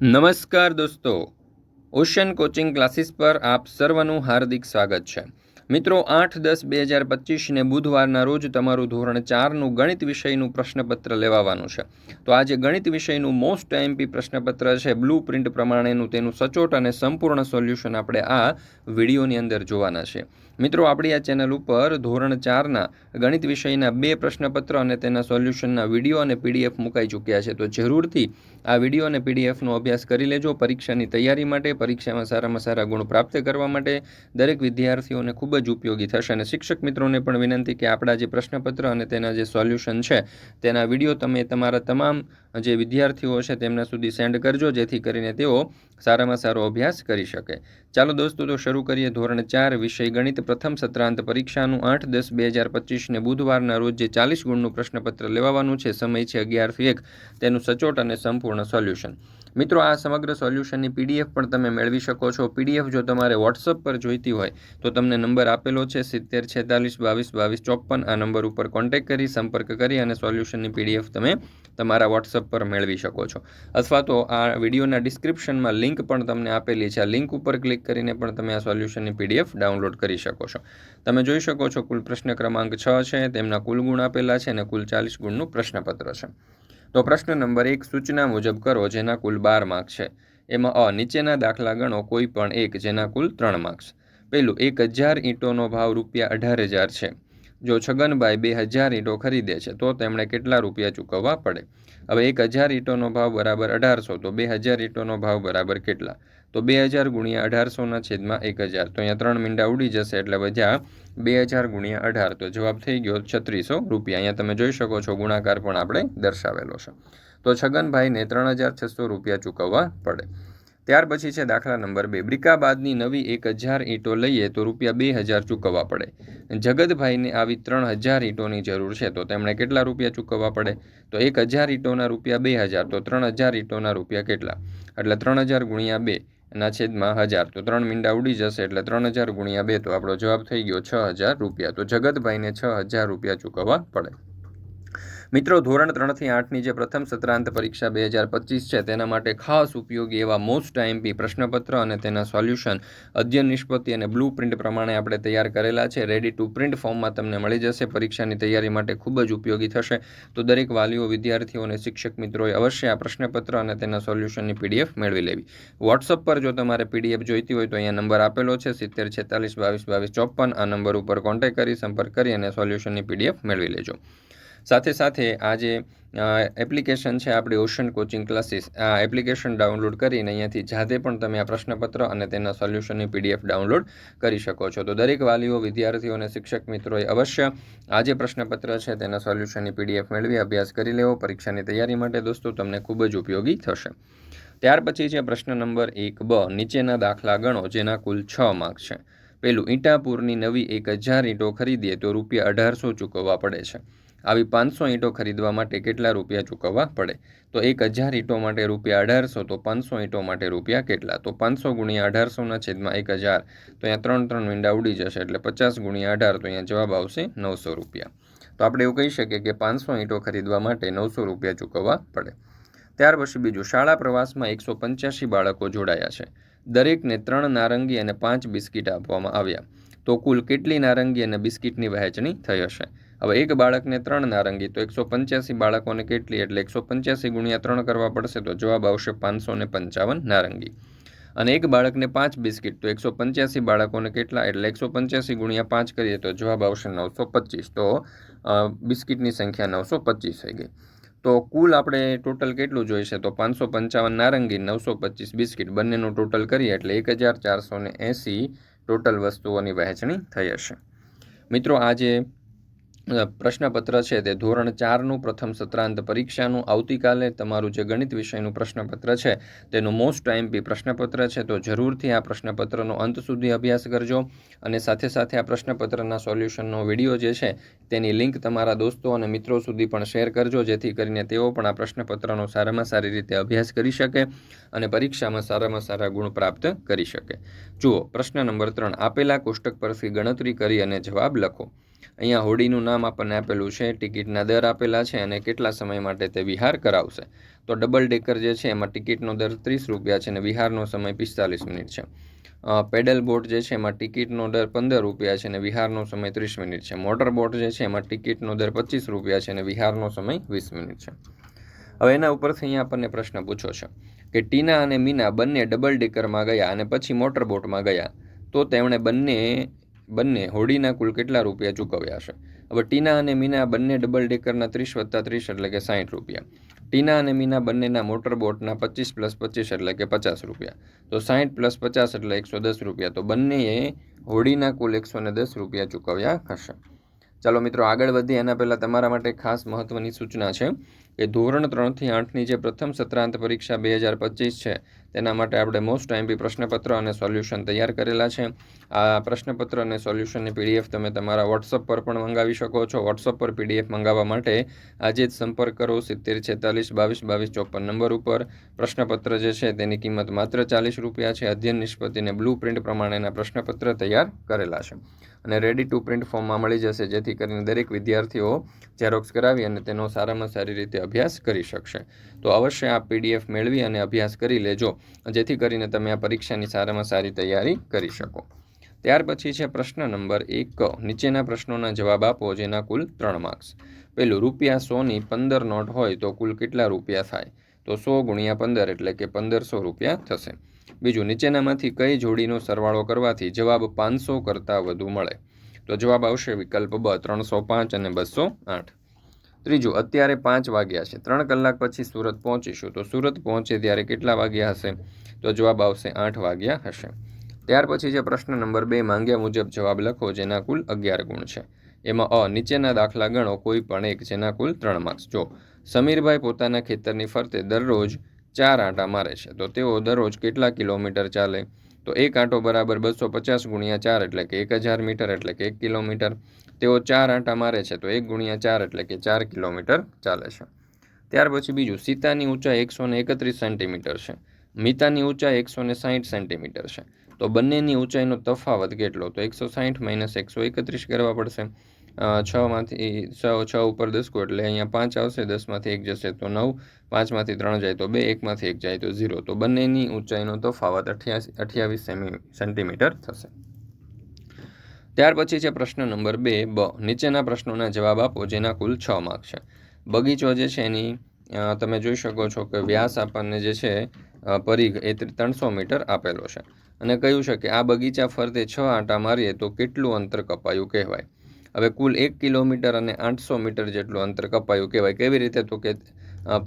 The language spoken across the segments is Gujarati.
નમસ્કાર દોસ્તો. ઓશન કોચિંગ ક્લાસીસ પર આપ સર્વનું હાર્દિક સ્વાગત છે. મિત્રો, આઠ દસ બે હજાર પચીસને બુધવારના રોજ તમારું ધોરણ ચારનું ગણિત વિષયનું પ્રશ્નપત્ર લેવાવાનું છે. તો આજે ગણિત વિષયનું મોસ્ટ એમપી પ્રશ્નપત્ર છે. બ્લુ પ્રિન્ટ પ્રમાણેનું તેનું સચોટ અને સંપૂર્ણ સોલ્યુશન આપણે આ વિડીયોની અંદર જોવાના છે. મિત્રો, આપણી આ ચેનલ ઉપર ધોરણ ચારના ગણિત વિષયના બે પ્રશ્નપત્ર અને તેના સોલ્યુશનના વીડિયો અને પીડીએફ મુકાઈ ચૂક્યા છે. તો જરૂરથી આ વીડિયો અને પીડીએફનો અભ્યાસ કરી લેજો. પરીક્ષાની તૈયારી માટે, પરીક્ષામાં સારામાં સારા ગુણ પ્રાપ્ત કરવા માટે દરેક વિદ્યાર્થીઓને ખૂબ જ ઉપયોગી થશે. અને શિક્ષક મિત્રોને પણ વિનંતી કે આપણા જે પ્રશ્નપત્ર અને તેના જે સોલ્યુશન છે, તેના વીડિયો તમે તમારા તમામ જે વિદ્યાર્થીઓ છે, તેમના સુધી સેન્ડ કરજો, જેથી કરીને તેઓ સારામાં સારો અભ્યાસ કરી શકે. ચાલો દોસ્તો, તો શરૂ કરીએ ધોરણ ચાર વિષય ગણિત. પ્રથમ સત્રાંત પરીક્ષાનું આઠ દસ બે હજાર પચીસને બુધવારના રોજ જે ચાલીસ ગુણનું પ્રશ્નપત્ર લેવાનું છે, સમય છે અગિયારથી એક. તેનું સચોટ અને સંપૂર્ણ સોલ્યુશન. મિત્રો, આ સમગ્ર સોલ્યુશનની પીડીએફ પણ તમે મેળવી શકો છો. પીડીએફ જો તમારે વોટ્સઅપ પર જોઈતી હોય, તો તમને નંબર આપેલો છે સિત્તેર છેતાલીસ બાવીસ બાવીસ ચોપન. આ નંબર ઉપર કોન્ટેક્ટ કરી, સંપર્ક કરી અને સોલ્યુશનની પીડીએફ તમે તમારા વોટ્સઅપ પર મેળવી શકો છો. અથવા તો આ વિડીયોના ડિસ્ક્રિપ્શનમાં લિંક પણ તમને આપેલી છે. આ લિંક ઉપર ક્લિક કરીને પણ તમે આ સોલ્યુશનની પીડીએફ ડાઉનલોડ કરી શકો છો. તમે જોઈ શકો છો, કુલ પ્રશ્ન ક્રમાંક છ છે. તેમના કુલ ગુણ આપેલા છે અને કુલ ચાલીસ ગુણનું પ્રશ્નપત્ર છે. તો પ્રશ્ન નંબર એક, સૂચના મુજબ કરો જેના કુલ બાર માર્ક છે. એમાં અ, નીચેના દાખલા ગણો કોઈ પણ એક જેના કુલ ત્રણ માર્ક્સ પહેલું, એક હજાર ઈંટોનો ભાવ રૂપિયા અઢાર હજાર છે. જો છગનભાઈ બે હજાર ઈંટો ખરીદે છે, તો તેમણે કેટલા રૂપિયા ચૂકવવા પડે? હવે એક હજાર ઈંટોનો ભાવ બરાબર અઢારસો, તો બે હજાર ઈંટોનો ભાવ બરાબર કેટલા? તો બે હજાર ગુણ્યા અઢારસોના છેદમાં એક હજાર. તો અહીંયા ત્રણ મીંડા ઉડી જશે એટલે વધ્યા બે હજાર ગુણ્યા અઢાર. તો જવાબ થઈ ગયો છત્રીસો રૂપિયા. અહીંયા તમે જોઈ શકો છો ગુણાકાર પણ આપણે દર્શાવેલો છે. તો છગનભાઈને ત્રણ હજાર છસો રૂપિયા ચૂકવવા પડે. ત્યાર પછી છે દાખલા નંબર બે. બ્રિકાબાદની નવી એક હજાર ઈંટો લઈએ તો રૂપિયા બે હજાર ચૂકવવા પડે. જગતભાઈને આવી ત્રણ હજાર ઈંટોની જરૂર છે. તો તેમણે કેટલા રૂપિયા ચૂકવવા પડે? તો એક હજાર ઈંટોના રૂપિયા બે હજાર. તો ત્રણ હજાર ઈંટોના રૂપિયા કેટલા? એટલે ત્રણ હજાર ગુણ્યા બે. ના છેદમાં હજાર. તો ત્રણ મીંડા ઉડી જશે એટલે ત્રણ હજાર ગુણ્યા બે. તો આપણો જવાબ થઈ ગયો છ હજાર રૂપિયા. તો જગતભાઈને છ હજાર રૂપિયા ચૂકવવા પડે. મિત્રો, ધોરણ ત્રણથી આઠની જે પ્રથમ સત્રાંત પરીક્ષા બે હજાર પચીસ છે, તેના માટે ખાસ ઉપયોગી એવા મોસ્ટ આઈએમપી પ્રશ્નપત્ર અને તેના સોલ્યુશન અધ્યયન નિષ્પત્તિ અને બ્લુ પ્રિન્ટ પ્રમાણે આપણે તૈયાર કરેલા છે. રેડી ટુ પ્રિન્ટ ફોર્મમાં તમને મળી જશે. પરીક્ષાની તૈયારી માટે ખૂબ જ ઉપયોગી થશે. તો દરેક વાલીઓ, વિદ્યાર્થીઓ અને શિક્ષક મિત્રોએ અવશ્ય આ પ્રશ્નપત્ર અને તેના સોલ્યુશનની પીડીએફ મેળવી લેવી. વોટ્સઅપ પર જો તમારે પીડીએફ જોઈતી હોય તો અહીંયા નંબર આપેલો છે, સિત્તેર છેતાલીસ બાવીસ બાવીસ ચોપન. આ નંબર ઉપર કોન્ટેક્ટ કરી, સંપર્ક કરી અને સોલ્યુશનની પીડીએફ મેળવી લેજો. સાથે સાથે આ જે એપ્લિકેશન છે આપણી ઓશન કોચિંગ ક્લાસીસ આ એપ્લિકેશન ડાઉનલોડ કરીને અહીંયાથી જાતે પણ તમે આ પ્રશ્નપત્ર અને તેના સોલ્યુશનની પીડીએફ ડાઉનલોડ કરી શકો છો. તો દરેક વાલીઓ, વિદ્યાર્થીઓ અને શિક્ષક મિત્રોએ અવશ્ય આ જે પ્રશ્નપત્ર છે તેના સોલ્યુશનની પીડીએફ મેળવી અભ્યાસ કરી લેવો. પરીક્ષાની તૈયારી માટે દોસ્તો તમને ખૂબ જ ઉપયોગી થશે. ત્યાર પછી છે પ્રશ્ન નંબર એક બ, નીચેના દાખલા ગણો જેના કુલ છ માર્ક છે. પેલું, ઈંટાપુરની નવી એક હજાર ઈંટો ખરીદીએ તો રૂપિયા અઢારસો ચૂકવવા પડે છે. આવી પાંચસો ઈંટો ખરીદવા માટે કેટલા રૂપિયા ચૂકવવા પડે? તો એક હજાર ઈંટો માટે રૂપિયા અઢારસો, તો પાંચસો ઈંટો માટે રૂપિયા કેટલા? તો પાંચસો ગુણ્યા અઢારસોના છેદમાં એક હજાર, તો અહીંયા ત્રણ ત્રણ મીંડા ઉડી જશે એટલે પચાસ ગુણ્યા અઢાર, તો અહીંયા જવાબ આવશે નવસો રૂપિયા. તો આપણે એવું કહી શકીએ કે પાંચસો ઈંટો ખરીદવા માટે નવસો રૂપિયા ચૂકવવા પડે. ત્યાર પછી બીજું, શાળા પ્રવાસમાં એકસો પંચ્યાસી બાળકો જોડાયા છે. દરેકને ત્રણ નારંગી અને પાંચ બિસ્કીટ આપવામાં આવ્યા. તો કુલ કેટલી નારંગી અને બિસ્કીટની વહેંચણી થઈ હશે? હવે એક બાળકને ત્રણ નારંગી, તો એકસો પંચ્યાસી બાળકોને કેટલી? એટલે એકસો પંચ્યાસી ગુણ્યા ત્રણ કરવા પડશે, તો જવાબ આવશે પાંચસો ને પંચાવન નારંગી. અને એક બાળકને પાંચ બિસ્કિટ, તો એકસો પંચ્યાસી બાળકોને કેટલા? એટલે એકસો પંચ્યાસી ગુણ્યા પાંચ કરીએ, તો જવાબ આવશે નવસો પચીસ. તો બિસ્કિટની સંખ્યા નવસો પચીસ થઈ ગઈ. તો કુલ આપણે ટોટલ કેટલું જોઈશે? તો પાંચસો પંચાવન નારંગી, નવસો પચીસ બિસ્કિટ. બંનેનું ટોટલ કરીએ, એટલે એક હજાર ચારસો ને એંસી ટોટલ વસ્તુઓની વહેંચણી થઈ હશે. મિત્રો, આજે પ્રશ્નપત્ર છે તે ધોરણ ચારનું પ્રથમ સત્રાંત પરીક્ષાનું. આવતીકાલે તમારું જે ગણિત વિષયનું પ્રશ્નપત્ર છે, તેનું મોસ્ટ આઈએમપી પ્રશ્નપત્ર છે. તો જરૂરથી આ પ્રશ્નપત્રનો અંત સુધી અભ્યાસ કરજો અને સાથે સાથે આ પ્રશ્નપત્રના સોલ્યુશનનો વીડિયો જે છે, તેની લિંક તમારા દોસ્તો અને મિત્રો સુધી પણ શેર કરજો, જેથી કરીને તેઓ પણ આ પ્રશ્નપત્રનો સારામાં સારી રીતે અભ્યાસ કરી શકે અને પરીક્ષામાં સારામાં સારા ગુણ પ્રાપ્ત કરી શકે. જુઓ, પ્રશ્ન નંબર ત્રણ, આપેલા કોષ્ટક પરથી ગણતરી કરી અને જવાબ લખો. અહીંયા હોડીનું નામ આપણને આપેલું છે, ટિકિટના દર આપેલા છે અને કેટલા સમય માટે તે વિહાર કરાવશે. તો ડબલ ડેકર જે છે, એમાં ટિકિટનો દર ત્રીસ રૂપિયા છે અને વિહારનો સમય પિસ્તાલીસ મિનિટ છે. પેડલ બોટ જે છે, એમાં ટિકિટનો દર પંદર રૂપિયા છે અને વિહારનો સમય ત્રીસ મિનિટ છે. મોટર બોટ જે છે, એમાં ટિકિટનો દર પચીસ રૂપિયા છે અને વિહારનો સમય વીસ મિનિટ છે. હવે એના ઉપરથી અહીંયા આપણને પ્રશ્ન પૂછ્યો છે કે ટીના અને મીના બંને ડબલ ડેકરમાં ગયા અને પછી મોટર બોટમાં ગયા, તો તેમણે બંને બંને હોડીના કુલ કેટલા રૂપિયા ચૂકવ્યા છે? હવે ટીના અને મીના બંને ડબલ ડેકરના ત્રીસ વત્તા ત્રીસ એટલે કે સાઠ રૂપિયા. ટીના અને મીના બંનેના મોટર બોટના પચીસ પ્લસ પચીસ એટલે કે પચાસ રૂપિયા. તો સાહીઠ પ્લસ પચાસ એટલે એકસો દસ રૂપિયા. તો બંનેએ હોડીના કુલ એકસો ને દસ રૂપિયા ચૂકવ્યા હશે. ચાલો મિત્રો આગળ વધીએ. એના પહેલાં તમારા માટે ખાસ મહત્ત્વની સૂચના છે. કે ધોરણ ત્રણથી આઠની જે પ્રથમ સત્રાંત પરીક્ષા બે હજાર પચીસ છે, તેના માટે આપણે મોસ્ટ આઈમ્પી પ્રશ્નપત્ર અને સોલ્યુશન તૈયાર કરેલા છે. આ પ્રશ્નપત્ર અને સોલ્યુશનની પીડીએફ તમે તમારા વોટ્સઅપ પર પણ મંગાવી શકો છો. વોટ્સઅપ પર પીડીએફ મંગાવવા માટે આજે જ સંપર્ક કરો સિત્તેર છેતાલીસ બાવીસ બાવીસ ચોપન નંબર ઉપર. પ્રશ્નપત્ર જે છે તેની કિંમત માત્ર ચાલીસ રૂપિયા છે. અધ્યયન નિષ્પતિને બ્લુ પ્રિન્ટ પ્રમાણેના પ્રશ્નપત્ર તૈયાર કરેલા છે. અને રેડી ટુ પ્રિન્ટ ફોર્મમાં મળી જશે, જેથી કરીને દરેક વિદ્યાર્થીઓ ઝેરોક્સ કરાવી અને તેનો સારામાં સારી રીતે અભ્યાસ કરી શકશે. તો અવશ્ય આ પીડીએફ મેળવી અને અભ્યાસ કરી લેજો, જેથી કરીને તમે આ પરીક્ષાની સારામાં સારી તૈયારી કરી શકો. ત્યાર પછી છે પ્રશ્ન નંબર એક. નીચેના પ્રશ્નોના જવાબ આપો, જેના કુલ ત્રણ માર્ક્સ. પહેલું, રૂપિયા સોની પંદર નોટ હોય તો કુલ કેટલા રૂપિયા થાય? તો સો ગુણ્યા પંદર એટલે કે પંદરસો રૂપિયા થશે. બીજું, નીચેનામાંથી કઈ જોડીનો સરવાળો કરવાથી જવાબ પાંચસો કરતાં વધુ મળે? તો જવાબ આવશે વિકલ્પ બ, ત્રણસો પાંચ અને બસો આઠ. ત્રીજું, અત્યારે પાંચ વાગ્યા છે. ત્રણ કલાક પછી સુરત પહોંચીશું. તો સુરત પહોંચે ત્યારે કેટલા વાગ્યા હશે? તો જવાબ આવશે આઠ વાગ્યા હશે. ત્યાર પછી જે પ્રશ્ન નંબર બે માંગ્યા મુજબ જવાબ લખો, જેના કુલ અગિયાર ગુણ છે. એમાં અ, નીચેના દાખલા ગણો, કોઈ પણ એક, જેના કુલ ત્રણ માર્ક્સ જો સમીરભાઈ પોતાના ખેતરની ફરતે દરરોજ ચાર આંટા મારે છે, તો તેઓ દરરોજ કેટલા કિલોમીટર ચાલે? તો એક આંટો બરાબર બસો પચાસ ગુણ્યા ચાર એટલે કે એક હજાર મીટર એટલે કે એક કિલોમીટર. તેઓ ચાર આંટા મારે છે તો એક ગુણ્યા ચાર એટલે કે ચાર કિલોમીટર ચાલે છે. ત્યાર પછી બીજું, સીતાની ઊંચાઈ એકસો ને એકત્રીસ સેન્ટીમીટર છે. મિતાની ઊંચાઈ એકસો ને સાહીઠ સેન્ટીમીટર છે. તો બંનેની ઊંચાઈનો તફાવત કેટલો? તો એકસો સાહીઠ માઇનસ એકસો એકત્રીસ કરવા પડશે. અ, છમાંથી છ છ ઉપર દસ કો એટલે અહીંયા પાંચ આવશે દસમાંથી એક જશે તો નવ પાંચમાંથી ત્રણ જાય તો બે એકમાંથી એક જાય તો ઝીરો. તો બંનેની ઊંચાઈનો તફાવત અઠ્યાસી અઠ્યાવીસ સેમી સેન્ટીમીટર થશે. ત્યાર પછી છે પ્રશ્ન નંબર બે બ. નીચેના પ્રશ્નોના જવાબ આપો જેના કુલ છ માર્ક છે. બગીચો જે છે એની તમે જોઈ શકો છો કે વ્યાસ આપણને જે છે પરિઘ એ ત્રણસો મીટર આપેલો છે. અને કહ્યું છે કે આ બગીચા ફરતે છ આંટા મારીએ તો કેટલું અંતર કપાયું કહેવાય? હવે કુલ એક કિલોમીટર અને આઠસો મીટર જેટલું અંતર કપાયું. કહેવાય કેવી રીતે? તો કે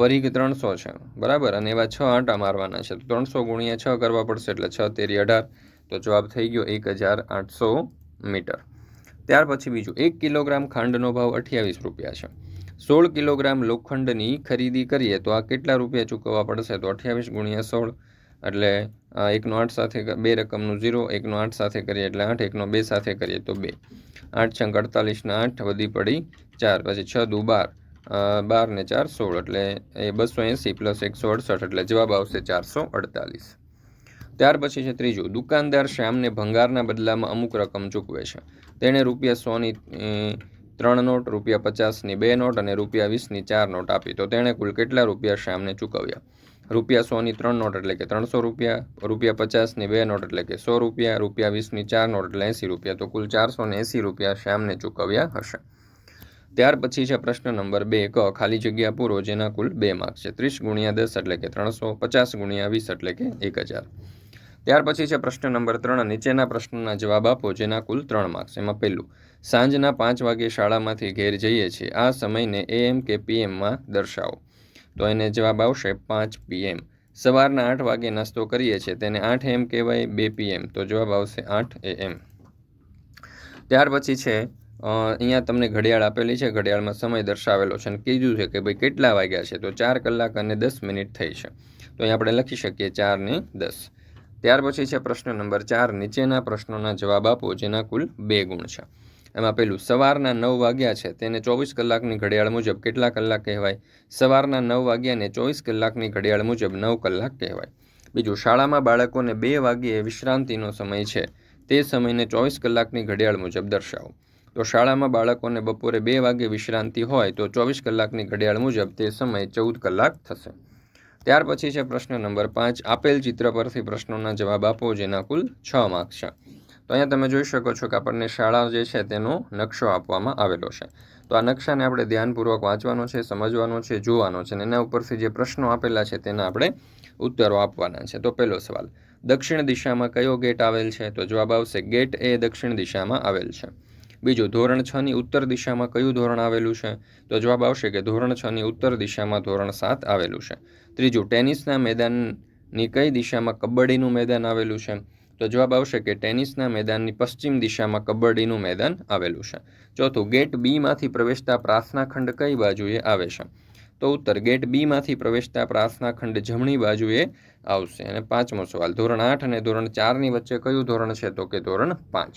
પરિઘ ત્રણસો છે. બરાબર? અને એવા છ આંટા મારવાના છે. તો ત્રણસો ગુણ્યા છ કરવા પડશે એટલે છ તેરી અઢાર. તો જવાબ થઈ ગયો એક હજાર આઠસો મીટર. ત્યાર પછી બીજું, એક કિલોગ્રામ ખાંડનો ભાવ અઠ્યાવીસ રૂપિયા છે. સોળ કિલોગ્રામ લોખંડની ખરીદી કરીએ તો આ કેટલા રૂપિયા ચૂકવવા પડશે? તો અઠ્યાવીસ ગુણ્યા સોળ એટલે એકનો આઠ સાથે બે રકમનું ઝીરો, એકનો આઠ સાથે કરીએ એટલે આઠ, એકનો બે સાથે કરીએ તો બે. આઠ છંગ અડતાલીસના આઠ વધી પડી ચાર, પછી છ, દુ, બાર. બાર ને ચાર, સોળ. એટલે એ બસો એંસી પ્લસ એકસો અડસઠ, એટલે જવાબ આવશે ચારસો અડતાલીસ. ત્યાર પછી છે ત્રીજું. દુકાનદાર શ્યામને ભંગારના બદલામાં અમુક રકમ ચૂકવે છે. તેણે રૂપિયા સોની ત્રણ નોટ, રૂપિયા પચાસની બે નોટ અને રૂપિયા વીસની ચાર નોટ આપી. તો તેણે કુલ કેટલા રૂપિયા શ્યામને ચૂકવ્યા? રૂપિયા સોની ત્રણ નોટ એટલે કે ત્રણસો રૂપિયા રૂપિયા પચાસની બે નોટ એટલે કે સો રૂપિયા રૂપિયા વીસની ચાર નોટ એટલે એંસી રૂપિયા. તો કુલ ચારસો ને એંસી રૂપિયા શ્યામને ચૂકવ્યા હશે. ત્યાર પછી છે પ્રશ્ન નંબર બે. ક, ખાલી જગ્યા પૂરો જેના કુલ બે માર્ક્સ છે. ત્રીસ ગુણ્યા દસ એટલે કે ત્રણસો પચાસ ગુણ્યા વીસ એટલે કે એક હજાર. ત્યાર પછી છે પ્રશ્ન નંબર ત્રણ. નીચેના પ્રશ્નના જવાબ આપો જેના કુલ ત્રણ માર્ક્સ. એમાં પહેલું, સાંજના પાંચ વાગે શાળામાંથી ઘેર જઈએ છીએ. આ સમયને એએમ કે પીએમમાં દર્શાવો. તો એને જવાબ આવશે પાંચ પીએમ સવારના આઠ વાગે નાસ્તો કરીએ છીએ, તેને આઠ એમ કહેવાય, બે પીએમ તો જવાબ આવશે આઠ એએમ ત્યાર પછી છે અહીંયા તમને ઘડિયાળ આપેલી છે, ઘડિયાળમાં સમય દર્શાવેલો છે અને કીધું છે કે ભાઈ કેટલા વાગ્યા છે, તો ચાર કલાક અને દસ મિનિટ થઈ છે. તો અહીં આપણે લખી શકીએ ચાર ને દસ. ત્યાર પછી છે પ્રશ્ન નંબર ચાર, નીચેના પ્રશ્નોના જવાબ આપો, જેના કુલ બે ગુણ છે. એમાં પેલું, સવારના નવ વાગ્યા છે. તેને ચોવીસ કલાકની ઘડિયાળ મુજબ કેટલા કલાક કહેવાય? સવારના નવ વાગ્યાને ચોવીસ કલાકની ઘડિયાળ મુજબ નવ કલાક કહેવાય. બીજું, શાળામાં બાળકોને બે વાગ્યે વિશ્રાંતિનો સમય છે. તે સમયને ચોવીસ કલાકની ઘડિયાળ મુજબ દર્શાવો. તો શાળામાં બાળકોને બપોરે બે વાગે વિશ્રાંતિ હોય તો ચોવીસ કલાકની ઘડિયાળ મુજબ તે સમય ચૌદ કલાક થશે. ત્યાર પછી છે પ્રશ્ન નંબર પાંચ. આપેલ ચિત્ર પરથી પ્રશ્નોના જવાબ આપો, જેના કુલ છ માર્ક્સ છે. તો અહીંયા તમે જોઈ શકો છો કે આપણને શાળા જે છે તેનો નકશો આપવામાં આવેલો છે. તો આ નકશાને આપણે ધ્યાનપૂર્વક વાંચવાનો છે, સમજવાનો છે, જોવાનો છે અને એના ઉપરથી જે પ્રશ્નો આપેલા છે તેના આપણે ઉત્તરો આપવાના છે. તો પહેલો સવાલ, દક્ષિણ દિશામાં કયો ગેટ આવેલ છે? તો જવાબ આવશે, ગેટ એ દક્ષિણ દિશામાં આવેલ છે. બીજું, ધોરણ છ ની ઉત્તર દિશામાં કયું ધોરણ આવેલું છે? તો જવાબ આવશે કે ધોરણ છ ની ઉત્તર દિશામાં ધોરણ સાત આવેલું છે. ત્રીજું, ટેનિસના મેદાનની કઈ દિશામાં કબડ્ડીનું મેદાન આવેલું છે? તો જવાબ આવશે કે ટેનિસના મેદાનની પશ્ચિમ દિશામાં કબડ્ડીનું મેદાન આવેલું છે. ચોથું, ગેટ બીમાંથી પ્રવેશતા પ્રાર્થના ખંડ કઈ બાજુએ આવે છે? તો ઉત્તર, ગેટ બીમાંથી પ્રવેશતા પ્રાર્થના ખંડ જમણી બાજુએ આવશે. અને પાંચમો સવાલ, ધોરણ આઠ અને ધોરણ ચારની વચ્ચે કયું ધોરણ છે? તો કે ધોરણ પાંચ.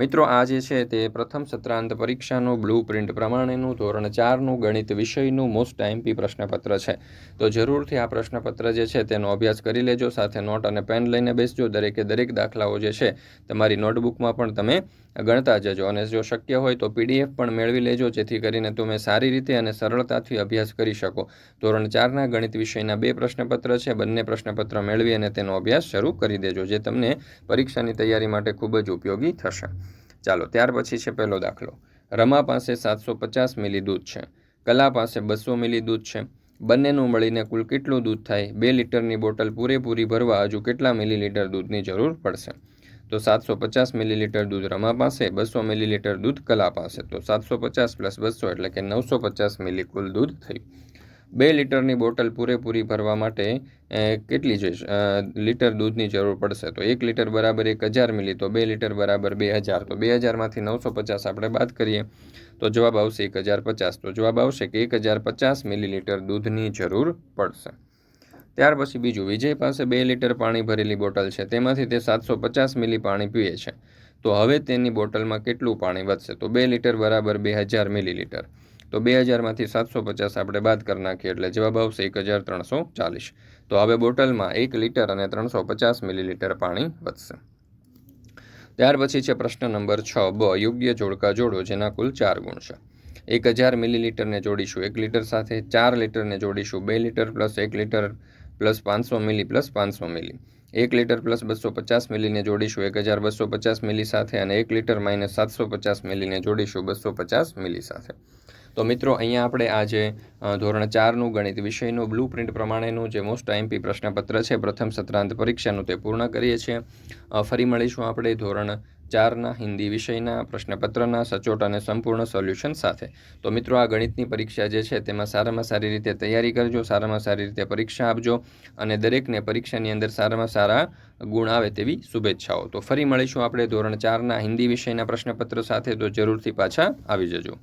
મિત્રો, આ જે છે તે પ્રથમ સત્રાંત પરીક્ષાનું બ્લુ પ્રિન્ટ પ્રમાણેનું, ધોરણ ચારનું ગણિત વિષયનું મોસ્ટ આઈમ્પી પ્રશ્નપત્ર છે. તો જરૂરથી આ પ્રશ્નપત્ર જે છે તેનો અભ્યાસ કરી લેજો, સાથે નોટ અને પેન લઈને બેસજો. દરેકે દરેક દાખલાઓ જે છે તમારી નોટબુકમાં પણ તમે ગણતા જજો અને જો શક્ય હોય તો પીડીએફ પણ મેળવી લેજો, જેથી કરીને તમે સારી રીતે અને સરળતાથી અભ્યાસ કરી શકો. ધોરણ ચારના ગણિત વિષયના બે પ્રશ્નપત્ર છે, બંને પ્રશ્નપત્ર મેળવી અને તેનો અભ્યાસ શરૂ કરી દેજો, જે તમને પરીક્ષાની તૈયારી માટે ખૂબ જ ઉપયોગી થશે. ચાલો, ત્યાર પછી છે પહેલો દાખલો. રમા પાસે સાતસો પચાસ મિલી દૂધ છે. કલા પાસે બસો મિલી દૂધ છે. બંનેનું મળીને કુલ કેટલું દૂધ થાય? બે લીટરની બોટલ પૂરેપૂરી ભરવા હજુ કેટલા મિલીલીટર દૂધની જરૂર પડશે? તો સાતસો પચાસ મિલીલીટર દૂધ રમા પાસે બસો મિલીલીટર દૂધ કલા પાસે તો સાતસો પચાસ પ્લસ બસો એટલે કે નવસો પચાસ મિલી કુલ દૂધ થયું બે લીટરની બોટલ પૂરેપૂરી ભરવા માટે કેટલી છે લીટર દૂધની જરૂર પડશે. તો એક લીટર બરાબર એક હજાર મિલી, તો બે લીટર બરાબર બે હજાર. તો બે હજારમાંથી નવસો પચાસ આપણે બાદ કરીએ. તો જવાબ આવશે એક હજાર પચાસ. તો જવાબ આવશે કે એક હજાર પચાસ મિલીલીટર દૂધની જરૂર પડશે. ત્યાર પછી બીજું, વિજય પાસે બે લીટર પાણી ભરેલી બોટલ છે. તેમાંથી તે સાતસો પચાસ મિલી પાણી પીએ છે. તો હવે તેની બોટલમાં કેટલું પાણી વધશે? તો બે લીટર બરાબર બે હજાર મિલીલીટર. તો બે હજારમાંથી સાતસો પચાસ આપણે બાદ કરી નાખીએ એટલે જવાબ આવશે એક હજાર ત્રણસો ચાલીસ. તો હવે બોટલમાં એક લીટર અને ત્રણસો પચાસ મિલીલીટર પાણી વધશે. ત્યાર પછી છે પ્રશ્ન નંબર છ. બ. યોગ્ય જોડકા જોડો, જેના કુલ ચાર ગુણ છે. એક હજાર મિલીલીટરને જોડીશું. એક લીટર સાથે ચાર લીટરને જોડીશું. બે લીટર પ્લસ એક લીટર પ્લસ પાંચસો મિલી પ્લસ પાંચસો મિલી. એક લીટર પ્લસ બસો પચાસ મિલીને જોડીશું એક હજાર બસો પચાસ મિલી સાથે અને એક લીટર માઇનસ સાતસો પચાસ મિલીને જોડીશું બસો પચાસ મિલી સાથે. તો મિત્રો, અહીંયા આપણે આજે ધોરણ ચારનું ગણિત વિષયનું બ્લુ પ્રિન્ટ પ્રમાણેનું જે મોસ્ટ આઈએમપી પ્રશ્નપત્ર છે, પ્રથમ સત્રાંત પરીક્ષાનું તે પૂર્ણ કરીએ છીએ. ફરી મળીશું આપણે ધોરણ ચારના હિન્દી વિષયના, પ્રશ્નપત્રના સચોટ અને સંપૂર્ણ સોલ્યુશન સાથે. તો મિત્રો, આ ગણિતની પરીક્ષા જે છે, તેમાં સારામાં સારી રીતે તૈયારી કરજો, સારામાં સારી રીતે પરીક્ષા આપજો અને દરેકને પરીક્ષાની અંદર સારામાં સારા ગુણ આવે તેવી શુભેચ્છાઓ. તો ફરી મળીશું આપણે ધોરણ ચારના હિન્દી વિષયના પ્રશ્નપત્ર સાથે, તો જરૂરથી પાછા આવી જજો.